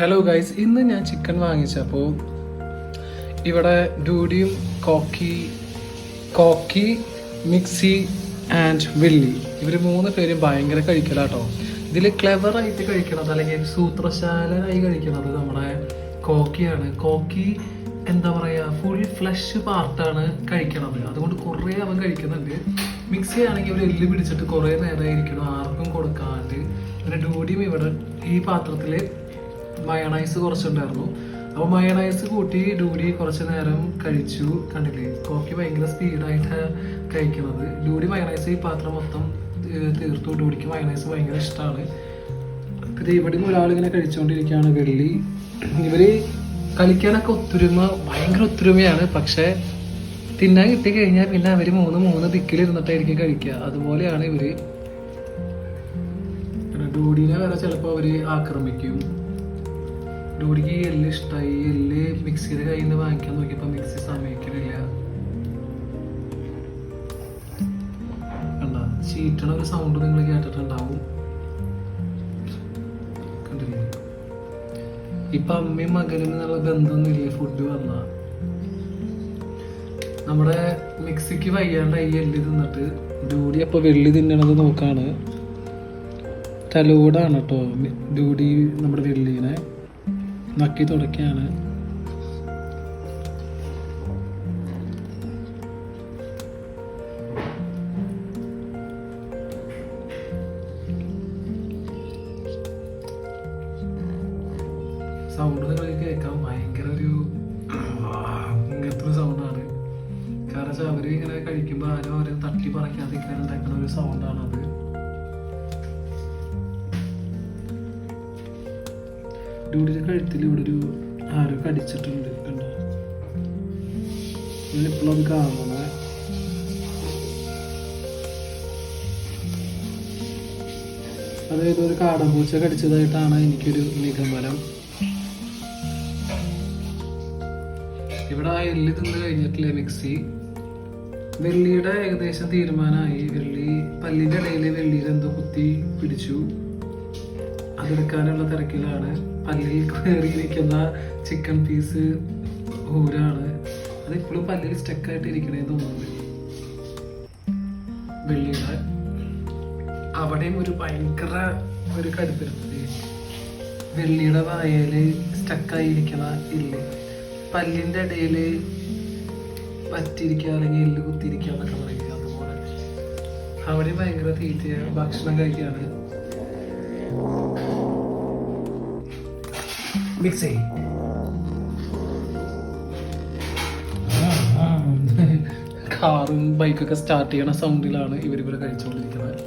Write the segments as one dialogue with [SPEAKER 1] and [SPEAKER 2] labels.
[SPEAKER 1] Hello guys ഇന്ന് ഞാൻ chicken വാങ്ങിച്ചപ്പോൾ ഇവിടെ ഡൂഡിയും Cocky Cocky Mixie and Willy ഇവർ മൂന്ന് പേരും ഭയങ്കര കഴിക്കലാട്ടോ. ഇതിൽ ക്ലെവറായിട്ട് കഴിക്കണത് അല്ലെങ്കിൽ സൂത്രശാലനായി കഴിക്കണത് നമ്മുടെ കോക്കിയാണ് കോക്കി എന്താ പറയുക ഫുൾ ഫ്ലഷ് പാർട്ടാണ് കഴിക്കണത്. അതുകൊണ്ട് കുറേ അവൻ കഴിക്കുന്നുണ്ട്. മിക്സി ആണെങ്കിൽ ഒരു എല്ല് പിടിച്ചിട്ട് കുറേ നേരം ഇരിക്കണം ആർക്കും കൊടുക്കാണ്ട്. പിന്നെ ഡൂഡിയും ഇവിടെ ഈ പാത്രത്തിൽ മയണൈസ് കുറച്ചുണ്ടായിരുന്നു. അപ്പോൾ മയണൈസ് കൂട്ടി ഡൂഡി കുറച്ച് നേരം കഴിച്ചു. കണ്ടില്ലേ? കോഫി ഭയങ്കര സ്പീഡായിട്ട് കഴിക്കുന്നത്. ഡൂഡി മയണൈസ് ഈ പാത്രം മൊത്തം തീർത്തു. ഡൂഡിക്ക് മയണൈസ് ഭയങ്കര ഇഷ്ടമാണ് ഇത് ഇവിടെയും ഒരാളിങ്ങനെ കഴിച്ചുകൊണ്ടിരിക്കുകയാണ് വെള്ളി. ഇവർ കളിക്കാനൊക്കെ ഒത്തൊരുമ ഭയങ്കര ഒത്തൊരുമയാണ്. പക്ഷെ തിന്നാൻ കിട്ടി കഴിഞ്ഞാൽ പിന്നെ അവർ മൂന്ന് മൂന്ന് ദിക്കിലിരുന്നിട്ടായിരിക്കും കഴിക്കുക. അതുപോലെയാണ് ഇവർ. ഡൂഡിനെ വരെ ചിലപ്പോൾ അവർ ആക്രമിക്കും. ഡൂഡിക്ക് എല്ല് ഇഷ്ടമായി എല്ല് മിക്സിയുടെ കയ്യിൽ നിന്ന് വാങ്ങിക്കാൻ നോക്കിയപ്പോൾ മിക്സി സമ്മതിക്കണില്ല കണ്ട? ചീറ്റണ ഒരു സൗണ്ട് നിങ്ങൾ കേട്ടിട്ടുണ്ടാവും. ഇപ്പൊ അമ്മയും മകനും എന്നുള്ള ബന്ധമൊന്നുമില്ല? ഫുഡ് വന്ന. നമ്മുടെ മിക്സിക്ക് വയ്യാണ്ട് ഈ എല്ല് തിന്നിട്ട്. ഡൂഡി അപ്പൊ വെള്ളി തിന്നണത് നോക്കാണ്. തലോടാണ് കേട്ടോ ഡൂഡി നമ്മുടെ വെള്ളീനെ. നക്കി തുടക്കുകയാണ് സൗണ്ട് നിങ്ങൾക്ക് കേൾക്കാൻ ഭയങ്കര ഒരു ഇങ്ങനത്തെ സൗണ്ടാണ് കാരണം വെച്ചാൽ ഇങ്ങനെ കഴിക്കുമ്പോൾ ആരും അവരെ തട്ടി പറയ്ക്കാതിരിക്കാൻ ഉണ്ടാക്കുന്ന ഒരു സൗണ്ടാണ് അത് ഡ്യൂഡിയുടെ കഴുത്തിൽ ഇവിടെ ഒരു ആരോ കടിച്ചിട്ടുണ്ട് കണ്ടോ? ഞാനിപ്പോഴും അത് കാണണേ. അതായത് ഒരു കാടമ്പൂച്ച കടിച്ചതായിട്ടാണ് എനിക്കൊരു നിഗമനം. ഇവിടെ ആ എല്ല് തിന്ന് കഴിഞ്ഞിട്ടില്ല മിക്സി? വെള്ളിയുടെ ഏകദേശം തീരുമാനമായി. വെള്ളി പല്ലിന്റെ ഇടയിൽ വെള്ളിയിൽ എന്തോ കുത്തി പിടിച്ചു. അതെടുക്കാനുള്ള തിരക്കിലാണ്. പല്ലിൽ കയറിയിരിക്കുന്ന ചിക്കൻ പീസ് ഊരാണ്. അതിപ്പോഴും പല്ലിൽ സ്റ്റക്കായിട്ട് ഇരിക്കണേ തോന്നുന്നു വെള്ളിയുടെ അവിടെയും ഒരു ഭയങ്കര ഒരു കടുപ്പിരുന്നത് വെള്ളിയുടെ വായയിൽ സ്റ്റക്കായിരിക്കണ ഇല്ല് പല്ലിന്റെ ഇടയിൽ പറ്റിയിരിക്കുക അല്ലെങ്കിൽ എല്ല് കുത്തിയിരിക്കുക എന്നൊക്കെ പറയുക അതുപോലെ. അവിടെ ഭയങ്കര തീറ്റ ഭക്ഷണം കഴിക്കാണ് മിക്സ്. ചെയ്യും കാറും ബൈക്കൊക്കെ സ്റ്റാർട്ട് ചെയ്യണ സൗണ്ടിലാണ് ഇവർ ഇവരിവിടെ കഴിച്ചുകൊണ്ടിരിക്കുന്നത്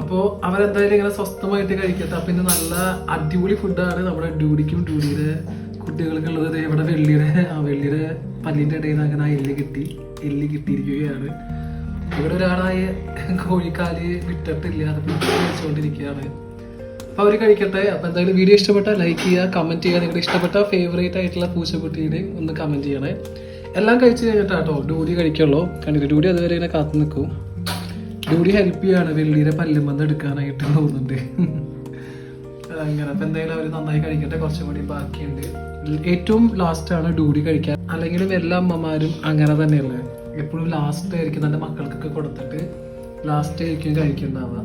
[SPEAKER 1] അപ്പോൾ അവരെന്തായാലും ഇങ്ങനെ സ്വസ്ഥമായിട്ട് കഴിക്കട്ടെ. പിന്നെ നല്ല അടിപൊളി ഫുഡാണ് നമ്മുടെ ഡ്യൂഡിക്കും ഡ്യൂഡിയുടെ കുട്ടികൾക്കുള്ളത് ഇവിടെ വെള്ളിയുടെ ആ വെള്ളിയുടെ പല്ലിന്റെ ഇടയിൽ നിന്ന് അങ്ങനെ ആ എല്ല് കിട്ടി. എല്ല് കിട്ടിയിരിക്കുകയാണ്. ഇവിടെ ഒരാളായ കോഴിക്കാൽ വിട്ടിട്ടില്ല അത് കഴിച്ചുകൊണ്ടിരിക്കുകയാണ് അപ്പോൾ കഴിക്കട്ടെ. അപ്പോൾ എന്തായാലും വീഡിയോ ഇഷ്ടപ്പെട്ട ലൈക്ക് ചെയ്യുക കമന്റ് ചെയ്യുക. നിങ്ങളുടെ ഇഷ്ടപ്പെട്ട ഫേവറേറ്റ് ആയിട്ടുള്ള പൂച്ചക്കുട്ടീനെ ഒന്ന് കമന്റ് ചെയ്യണേ. എല്ലാം കഴിച്ചു കഴിച്ച് കഴിഞ്ഞിട്ടാട്ടോ ഡൂരി കഴിക്കുള്ളൂ. കണ്ടിട്ട് ഡൂരി അതുവരെ ഇങ്ങനെ കാത്തു നിൽക്കും. ഡൂരി ഹെൽപ്പ് ചെയ്യാണ് വെള്ളിയുടെ പല്ലുമെന്ന് എടുക്കാനായിട്ട് തോന്നുന്നുണ്ട് അങ്ങനെ അപ്പം എന്തായാലും അവർ നന്നായി കഴിക്കട്ടെ. കുറച്ചും കൂടി ബാക്കിയുണ്ട്. ഏറ്റവും ലാസ്റ്റ് ആണ് ഡൂഡി കഴിക്കാൻ അല്ലെങ്കിൽ എല്ലാ അമ്മമാരും അങ്ങനെ തന്നെയല്ലേ? എപ്പോഴും ലാസ്റ്റ് ആയിരിക്കും തന്റെ മക്കൾക്കൊക്കെ കൊടുത്തിട്ട് ലാസ്റ്റ് ആയിരിക്കും കഴിക്കുന്നുണ്ടാവുക.